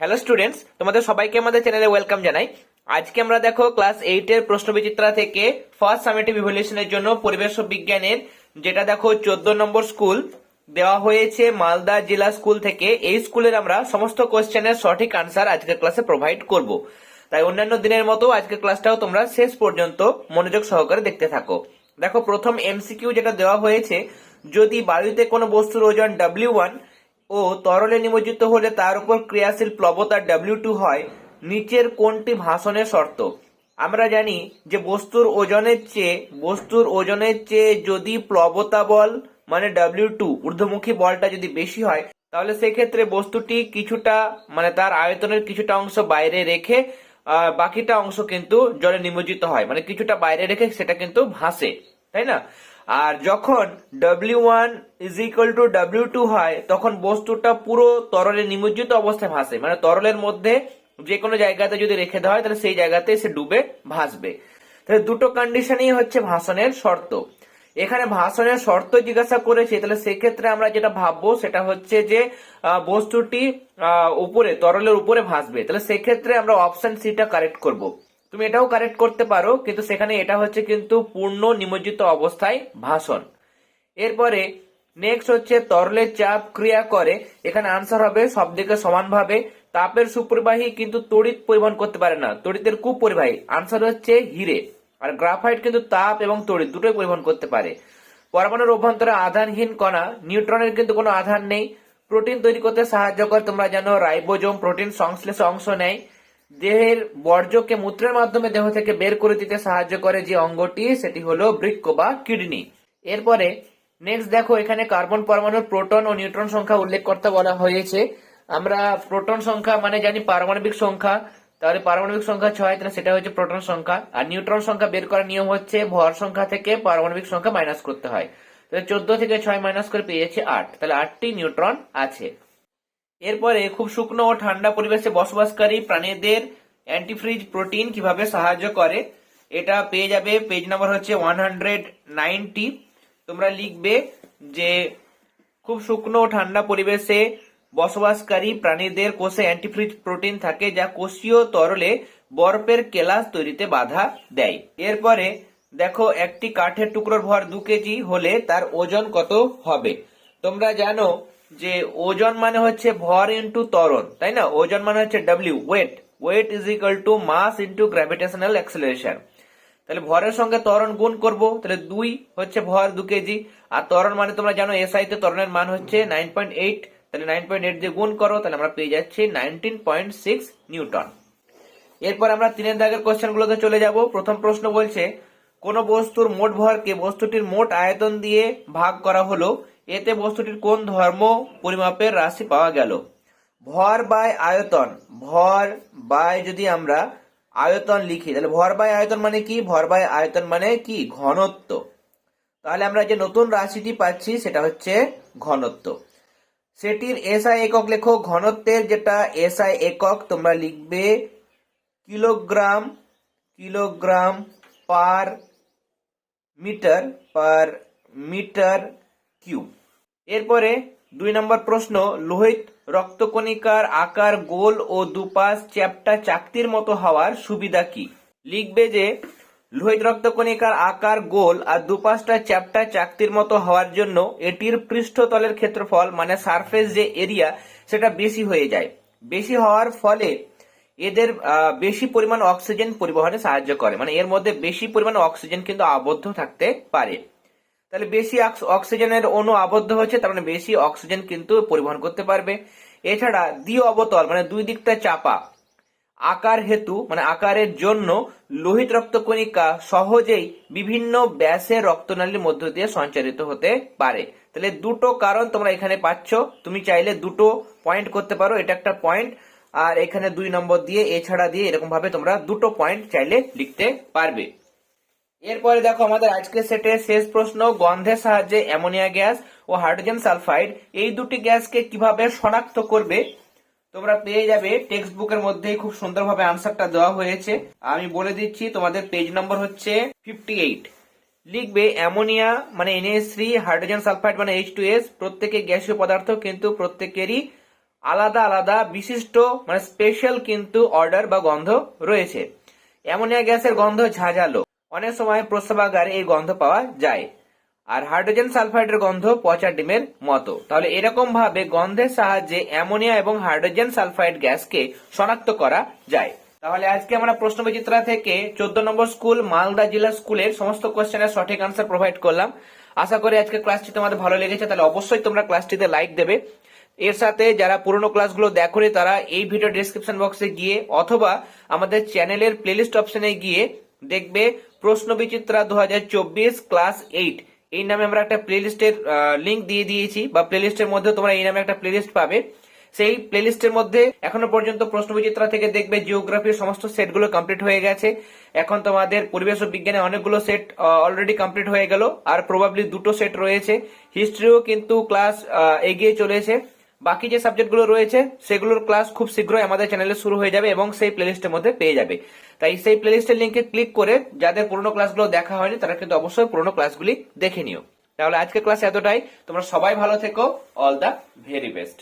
Hello students তোমাদের সবাইকে আমাদের চ্যানেলে ওয়েলকাম জানাই। আজকে আমরা দেখো ক্লাস এইটের প্রশ্ন বিচিত্রা থেকে ফার্স্ট সামেটিভ ইভলিউশনের জন্য পরিবেশ বিজ্ঞানের, যেটা দেখো চোদ্দ নম্বর স্কুল দেওয়া হয়েছে মালদা জেলা স্কুল থেকে। এই স্কুলের আমরা সমস্ত কোয়েশ্চেনের সঠিক আনসার আজকের ক্লাসে প্রোভাইড করব। তাই অন্যান্য দিনের মতো আজকের ক্লাসটাও তোমরা শেষ পর্যন্ত মনোযোগ সহকারে দেখতে থাকো। দেখো প্রথম এমসিকিউ যেটা দেওয়া হয়েছে, যদি বায়ুতে কোনো বস্তুর ওজন ডাব্লিউ ওয়ান ও তরলে নিমজ্জিত হলে তার উপর ক্রিয়াশীল প্লবতা ডাব্লিউ টু হয়, নিচের কোনটি ভাষণের শর্ত। আমরা জানি যে বস্তুর ওজনের চেয়ে, বস্তুর ওজনের চেয়ে যদি প্লবতা বল মানে ডাব্লিউ টু ঊর্ধ্বমুখী বলটা যদি বেশি হয়, তাহলে সেক্ষেত্রে বস্তুটি কিছুটা মানে তার আয়তনের কিছুটা অংশ বাইরে রেখে বাকিটা অংশ কিন্তু জলে নিমজ্জিত হয়। মানে কিছুটা বাইরে রেখে সেটা কিন্তু ভাসে, তাই না? আর যখন W one is equal to W two হয়, তখন বস্তুটা পুরো তরলে নিমজ্জিত অবস্থায় ভাসে। মানে তরলের মধ্যে যে কোনো জায়গাতে যদি রেখে দেওয়া হয়, তাহলে সেই জায়গাতে সে ডুবে ভাসবে। তাহলে দুটো কন্ডিশনই হচ্ছে ভাষণের শর্ত। এখানে ভাষণের শর্ত জিজ্ঞাসা করেছে, তাহলে সেক্ষেত্রে আমরা যেটা ভাববো, সেটা হচ্ছে যে বস্তুটি উপরে, তরলের উপরে ভাসবে। তাহলে সেক্ষেত্রে আমরা অপশন সিটা কারেক্ট করব। তুমি এটাও কারেক্ট করতে পারো, কিন্তু সেখানে এটা হচ্ছে কিন্তু পূর্ণ নিমজ্জিত অবস্থায় ভাষণ। এরপরে নেক্সট হচ্ছে তরলের চাপ ক্রিয়া করে, এখানে আনসার হবে সব দিকে সমানভাবে, তাপের সুপরিবাহী কিন্তু তড়িৎ পরিবহন করতে পারে না, তড়িতের কুপরিবাহী। আনসার হচ্ছে হিরে, আর গ্রাফাইট কিন্তু তাপ এবং তড়িৎ দুটোই পরিবহন করতে পারে। পরমাণুর অভ্যন্তরে আধানহীন কণা, নিউট্রনের কিন্তু কোনো আধান নেই। প্রোটিন তৈরি করতে সাহায্য করে, তোমরা জানো রাইবোজোম প্রোটিন সংশ্লেষে অংশ নেয়। দেহের বর্জ্যকে মূত্রের মাধ্যমে দেহ থেকে বের করে দিতে সাহায্য করে যে অঙ্গটি, সেটি হলো বৃক্ক বা কিডনি। এরপরে নেক্সট দেখো, এখানে কার্বন পরমাণুর প্রোটন ও নিউট্রন সংখ্যা উল্লেখ করতে বলা হয়েছে। আমরা প্রোটন সংখ্যা মানে জানি পারমাণবিক সংখ্যা। তাহলে পারমাণবিক সংখ্যা ছয়, তাহলে সেটা হচ্ছে প্রোটন সংখ্যা। আর নিউট্রন সংখ্যা বের করার নিয়ম হচ্ছে ভর সংখ্যা থেকে পারমাণবিক সংখ্যা মাইনাস করতে হয়। তাহলে চোদ্দ থেকে ছয় মাইনাস করে পেয়েছে আট। তাহলে আটটি নিউট্রন আছে। এরপরে খুব শুকনো ও ঠান্ডা পরিবেশে বসবাসকারী প্রাণীদের অ্যান্টিফ্রিজ প্রোটিন কীভাবে সাহায্য করে, এটা পেয়ে যাবে পেজ নাম্বার হচ্ছে ওয়ান হান্ড্রেড নাইনটি তোমরা লিখবে যে খুব শুকনো ও ঠান্ডা পরিবেশে বসবাসকারী প্রাণীদের কোষে অ্যান্টিফ্রিজ প্রোটিন থাকে যা কোষীয় তরলে বরফের কেলাস তৈরিতে বাধা দেয়। এরপরে দেখো একটি কাঠের টুকরোর ভর দু কেজি হলে তার ওজন কত হবে। তোমরা জানো যে ওজন মানে হচ্ছে ভর ইন্টু ত্বরণ, তাই না? ওজন মানে হচ্ছে W weight weight is equal to mass into gravitational acceleration তাহলে ভরের সঙ্গে ত্বরণ গুণ করব, তাহলে দুই হচ্ছে ভর দু কেজি, আর ত্বরণ মানে তোমরা জানো এসআই তে ত্বরণের মান হচ্ছে নাইন পয়েন্ট এইট তাহলে নাইন পয়েন্ট এইট দিয়ে গুণ করো, তাহলে আমরা পেয়ে যাচ্ছি নাইনটিন পয়েন্ট সিক্স নিউটন। এরপর আমরা তিনের দাগের কোশ্চেন গুলোতে চলে যাব। প্রথম প্রশ্ন বলছে, কোন বস্তুর মোট ভরকে বস্তুটির মোট আয়তন দিয়ে ভাগ করা হলো এতে বস্তুটির কোন ধর্ম পরিমাপের রাশি পাওয়া গেল? ভর বাই আয়তন। ভর বাই যদি আমরা আয়তন লিখি, তাহলে ভর বাই আয়তন মানে কি? ভর বাই আয়তন মানে কি? ঘনত্ব। তাহলে আমরা যে নতুন রাশিটি পাচ্ছি, সেটা হচ্ছে ঘনত্ব। সেটির এসআই একক লেখো। ঘনত্বের যেটা এসআই একক, তোমরা লিখবে kilogram kilogram per metre per metre cube. এরপরে দুই নম্বর প্রশ্ন, লোহিত রক্তকণিকার আকার গোল ও দুপাশ চ্যাপ্টা চাকতির মতো হওয়ার সুবিধা কি? লিখবে যে, লোহিত রক্তকণিকার আকার গোল আর দুপাশটা চ্যাপ্টা চাকতির মতো হওয়ার জন্য এটির পৃষ্ঠতলের ক্ষেত্রফল মানে সারফেস যে এরিয়া, সেটা বেশি হয়ে যায়। বেশি হওয়ার ফলে এদের বেশি পরিমাণ অক্সিজেন পরিবহনে সাহায্য করে। মানে এর মধ্যে বেশি পরিমাণ অক্সিজেন কিন্তু আবদ্ধ থাকতে পারে। তাহলে বেশি অক্সিজেনের অণু আবদ্ধ হচ্ছে তার মানে বেশি অক্সিজেন কিন্তু পরিবহন করতে পারবে। এছাড়া দ্বি অবতল মানে দুই দিকটা চাপা। আকার হেতু মানে আকারের জন্য লোহিত রক্তকণিকা সহজেই বিভিন্ন ব্যাসের রক্তনালীর মধ্য দিয়ে সঞ্চারিত হতে পারে। তাহলে দুটো কারণ তোমরা এখানে পাচ্ছ। তুমি চাইলে দুটো পয়েন্ট করতে পারো, এটা একটা পয়েন্ট আর এখানে দুই নম্বর দিয়ে এছাড়া দিয়ে এরকম ভাবে তোমরা দুটো পয়েন্ট চাইলে লিখতে পারবে। এরপরে দেখো আমাদের আজকের সেটের শেষ প্রশ্ন, গন্ধের সাহায্যে অ্যামোনিয়া গ্যাস ও হাইড্রোজেন সালফাইড, এই দুটি গ্যাসকে কীভাবে শনাক্ত করবে তোমরা পেয়ে যাবে টেক্সট বুকের মধ্যেই খুব সুন্দরভাবে আনসারটা দেওয়া হয়েছে। আমি বলে দিচ্ছি, তোমাদের পেজ নম্বর হচ্ছে ফিফটি এইট লিখবে অ্যামোনিয়া মানে এনএস থ্রি হাইড্রোজেন সালফাইড মানে এইচ টু এস প্রত্যেকে গ্যাসীয় পদার্থ কিন্তু প্রত্যেকেরই আলাদা আলাদা বিশিষ্ট মানে স্পেশাল কিন্তু অর্ডার বা গন্ধ রয়েছে। অ্যামোনিয়া গ্যাসের গন্ধ ঝাঁঝালো। অনেক সময় প্রস্রাবাগারে এই গন্ধ পাওয়া যায়। আর হাইড্রোজেন সালফাইডের গন্ধ পচা ডিমের মতো। তাহলে এরকম ভাবে গন্ধের সাহায্যে অ্যামোনিয়া এবং হাইড্রোজেন সালফাইড গ্যাসকে শনাক্ত করা যায়। তাহলে আজকে আমরা প্রশ্ন বিচিত্রা থেকে চোদ্দ নম্বর স্কুল, মালদা জেলা স্কুলের সমস্ত কোয়েশ্চেনের সঠিক আনসার প্রোভাইড করলাম। আশা করি আজকে ক্লাসটি তোমাদের ভালো লেগেছে, তাহলে অবশ্যই তোমরা ক্লাসটিতে লাইক দেবে। এর সাথে যারা পুরনো ক্লাসগুলো দেখোনি, তারা এই ভিডিও ডিসক্রিপশন বক্সে গিয়ে অথবা আমাদের চ্যানেলের প্লেলিস্ট অপশনে গিয়ে দেখবে। প্রশ্ন বিচিত্রা দু ক্লাস এইট। এই নামে আমরা একটা প্লেলিস্টের লিঙ্ক দিয়ে দিয়েছি, বা প্লেলিস্টের মধ্যে তোমরা এই নামে একটা প্লেলিস্ট পাবে। সেই প্লেলিস্টের মধ্যে এখনও পর্যন্ত প্রশ্ন বিচিত্রা থেকে দেখবে জিওগ্রাফির সমস্ত সেটগুলো কমপ্লিট হয়ে গেছে। এখন তোমাদের পরিবেশ ও বিজ্ঞানে অনেকগুলো সেট অলরেডি কমপ্লিট হয়ে গেল, আর প্রবাবলি দুটো সেট রয়েছে। হিস্ট্রিও কিন্তু ক্লাস এগিয়ে চলেছে। বাকি যে সাবজেক্টগুলো রয়েছে, সেগুলোর ক্লাস খুব শীঘ্রই আমাদের চ্যানেলে শুরু হয়ে যাবে এবং সেই প্লেলিস্টের মধ্যে পেয়ে যাবে। তাই সেই প্লেলিস্টের লিঙ্কে ক্লিক করে যাদের পুরোনো ক্লাসগুলো দেখা হয়নি, তারা কিন্তু অবশ্যই পুরোনো ক্লাসগুলি দেখে নিও। তাহলে আজকের ক্লাস এতটাই। তোমরা সবাই ভালো থেকো। All the very best